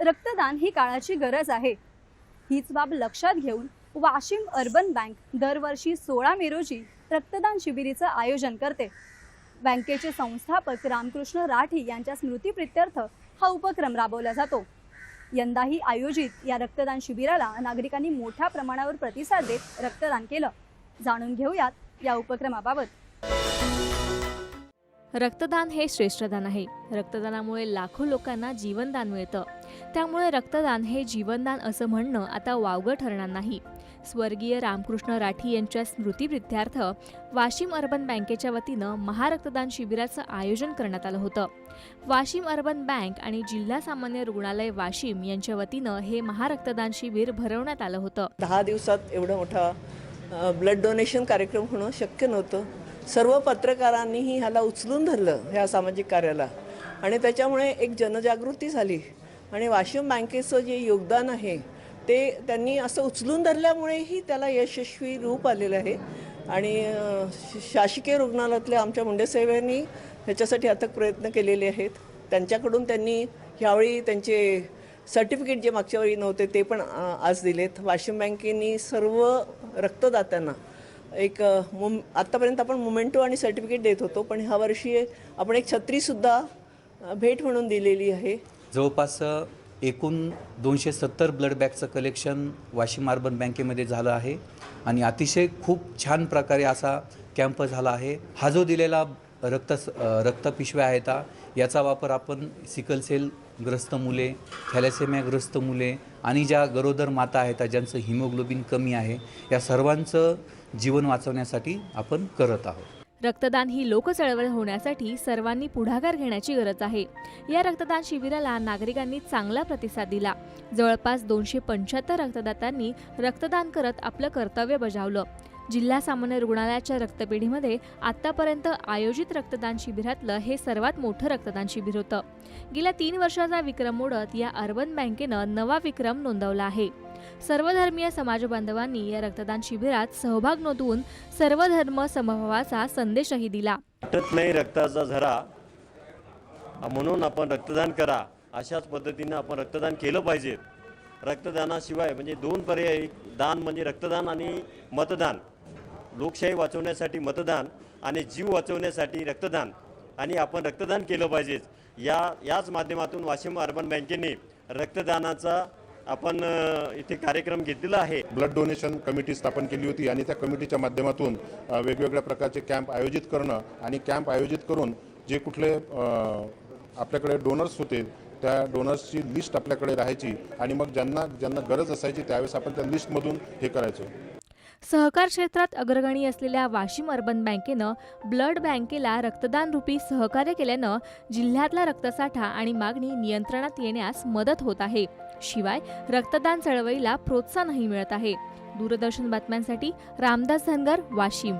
रक्तदान ही काळाची गरज आहे. हीच बाब लक्षात घेऊन वाशिम अर्बन बँक दरवर्षी सोळा मे रोजी रक्तदान शिबिरीचं आयोजन करते. बँकेचे संस्थापक रामकृष्ण राठी यांच्या स्मृतीप्रित्यर्थ हा उपक्रम राबवला जातो. यंदाही आयोजित या रक्तदान शिबिराला नागरिकांनी मोठ्या प्रमाणावर प्रतिसाद देत रक्तदान केलं. जाणून घेऊयात या उपक्रमाबाबत. रक्तदान हे श्रेष्ठदान आहे. रक्तदानामुळे लाखो लोकांना जीवनदान मिळतं. त्यामुळे रक्तदान हे जीवनदान असं म्हणणं आता वावगं ठरणार नाही. स्वर्गीय रामकृष्ण राठी यांच्या स्मृतीप्रित्यर्थ वाशिम अर्बन बँकेच्या वतीनं महारक्तदान शिबिराचं आयोजन करण्यात आलं होतं. वाशिम अर्बन बँक आणि जिल्हा सामान्य रुग्णालय वाशिम यांच्या वतीनं हे महारक्तदान शिबिर भरवण्यात आलं होतं. दहा दिवसात एवढं मोठा ब्लड डोनेशन कार्यक्रम होणं शक्य नव्हतं. सर्व पत्रकारांनीही ह्याला उचलून धरलं ह्या सामाजिक कार्याला. आणि त्याच्यामुळे एक जनजागृती झाली. आणि वाशिम बँकेचं जे योगदान आहे ते त्यांनी असं उचलून धरल्यामुळेही त्याला यशस्वी रूप आलेलं आहे. आणि श- शासकीय रुग्णालयातल्या आमच्या मुंडेसाहेबांनी ह्याच्यासाठी अथक प्रयत्न केलेले आहेत. त्यांच्याकडून त्यांनी ह्यावेळी त्यांचे सर्टिफिकेट जे मागच्या वेळी नव्हते ते पण आज दिलेत. वाशिम बँकेनी सर्व रक्तदात्यांना एक मुम आत्तापर्यंत आपण मोमेंटो आणि सर्टिफिकेट देत होतो पण ह्या वर्षी आपण एक छत्रीसुद्धा भेट म्हणून दिलेली आहे. जवळपास एकूण दोनशे सत्तर ब्लड बॅगचं कलेक्शन वाशिम अर्बन बँकेमध्ये झालं आहे. आणि अतिशय खूप छान प्रकारे असा कॅम्प झाला आहे. हा जो दिलेला रक्त रक्तपिशव्या आहेत याचा वापर आपण सिकल सेल ग्रस्त मुले थॅलेसेमियाग्रस्त मुले आणि ज्या गरोदर माता आहेत ज्यांचं हिमोग्लोबिन कमी आहे या सर्वांचं जीवन वाचवण्यासाठी आपण करत आहोत. रक्तदान ही लोकचळवळ होण्यासाठी सर्वांनी पुढाकार घेण्याची गरज आहे. या रक्तदान शिबिराला नागरिकांनी चांगला प्रतिसाद दिला. जवळपास दोनशे पंच्याहत्तर रक्तदात्यांनी रक्तदान करत आपलं कर्तव्य बजावलं. जिल्हा सामान्य रुग्णालयाच्या रक्तपेढीमध्ये आतापर्यंत आयोजित रक्तदान शिबिरातलं हे सर्वात मोठं रक्तदान शिबिर होतं. गेल्या तीन वर्षाचा विक्रम मोडत या अर्बन बँकेनं नवा विक्रम नोंदवला आहे. सर्वधर्मीय समाजबांधवांनी या रक्तदान शिबिरात सहभाग नोंदवून सर्वधर्म समभावाचा संदेशही दिला. वाटत नाही रक्ताचा झरा. म्हणून आपण रक्तदान करा. अशाच पद्धतीनं आपण रक्तदान केलं पाहिजे. रक्तदानाशिवाय म्हणजे दोन पर्याय. दान म्हणजे रक्तदान आणि मतदान. लोकशाही वाचवण्यासाठी मतदान आणि जीव वाचवण्यासाठी रक्तदान. आणि आपण रक्तदान केलं पाहिजेच. या याच माध्यमातून वाशिम अर्बन बँकेने रक्तदानाचा आपण इथे कार्यक्रम घेतलेला आहे. ब्लड डोनेशन कमिटी स्थापन केली होती आणि त्या कमिटीच्या माध्यमातून वेगवेगळ्या प्रकारचे कॅम्प आयोजित करणं आणि कॅम्प आयोजित करून जे कुठले आपल्याकडे डोनर्स होते त्या डोनर्सची लिस्ट आपल्याकडे राहायची आणि मग ज्यांना ज्यांना गरज असायची त्यावेळेस आपण त्या लिस्टमधून हे करायचो. सहकार क्षेत्रात अग्रगणी असलेल्या वाशिम अर्बन बँकेनं ब्लड बँकेला रक्तदान रूपी सहकार्य केल्यानं जिल्ह्यातला रक्तसाठा आणि मागणी नियंत्रणात येण्यास मदत होत आहे. शिवाय रक्तदान चळवळीला प्रोत्साहनही मिळत आहे. दूरदर्शन बातम्यांसाठी रामदास धनगर वाशिम.